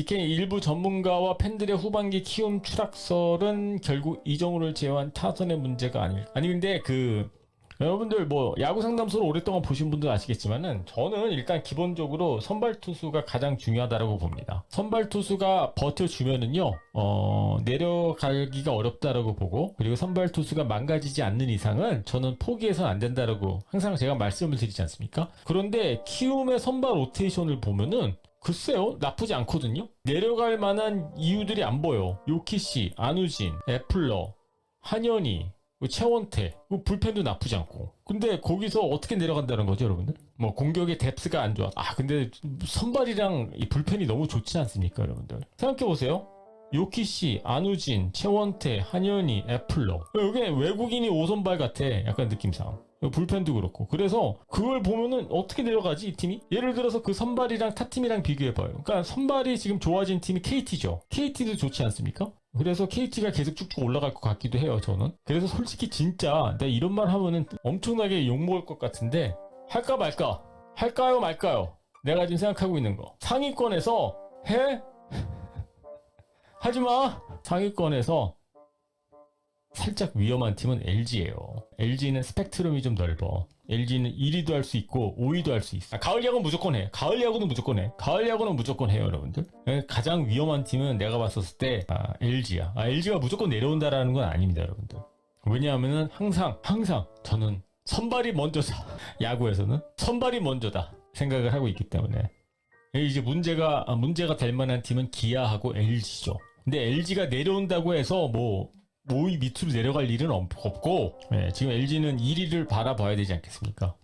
DK 일부 전문가와 팬들의 후반기 키움 추락설은 결국 이정우를 제외한 타선의 문제가 아닐. 아니 근데 그 여러분들 뭐 야구 상담소를 오랫동안 보신 분들 아시겠지만은 저는 일단 기본적으로 선발 투수가 가장 중요하다라고 봅니다. 선발 투수가 버텨주면은요 어 내려가기가 어렵다라고 보고 그리고 선발 투수가 망가지지 않는 이상은 저는 포기해서는 안 된다라고 항상 제가 말씀을 드리지 않습니까? 그런데 키움의 선발 로테이션을 보면은 글쎄요 나쁘지 않거든요. 내려갈 만한 이유들이 안 보여. 요키시, 안우진, 애플러, 한현희, 뭐 최원태, 뭐 불펜도 나쁘지 않고. 근데 거기서 어떻게 내려간다는 거죠, 여러분들? 뭐 공격의 뎁스가 안 좋아. 아, 근데 선발이랑 이 불펜이 너무 좋지 않습니까, 여러분들? 생각해 보세요. 요키시, 안우진, 최원태, 한현희, 애플러. 여기 외국인이 5선발 같아. 약간 느낌상. 불펜도 그렇고. 그래서 그걸 보면은 어떻게 내려가지, 이 팀이? 예를 들어서 그 선발이랑 타 팀이랑 비교해봐요. 그러니까 선발이 지금 좋아진 팀이 KT죠. KT도 좋지 않습니까? 그래서 KT가 계속 쭉쭉 올라갈 것 같기도 해요, 저는. 그래서 솔직히 진짜 내가 이런 말 하면은 엄청나게 욕먹을 것 같은데 할까 말까? 할까요 말까요? 내가 지금 생각하고 있는 거. 상위권에서 해? 하지마! 상위권에서 살짝 위험한 팀은 LG예요. LG는 스펙트럼이 좀 넓어. LG는 1위도 할 수 있고 5위도 할 수 있어. 아, 가을 야구는 무조건 해. 가을 야구는 무조건 해. 가을 야구는 무조건 해요, 여러분들. 예, 가장 위험한 팀은 내가 봤었을 때 아, LG야. 아, LG가 무조건 내려온다라는 건 아닙니다, 여러분들. 왜냐하면은 항상 항상 저는 선발이 먼저다. 야구에서는 선발이 먼저다 생각을 하고 있기 때문에 예, 이제 문제가 아, 문제가 될 만한 팀은 기아하고 LG죠. 근데 LG가 내려온다고 해서 뭐 5위 밑으로 내려갈 일은 없- 없고 예, 지금 LG는 1위를 바라봐야 되지 않겠습니까?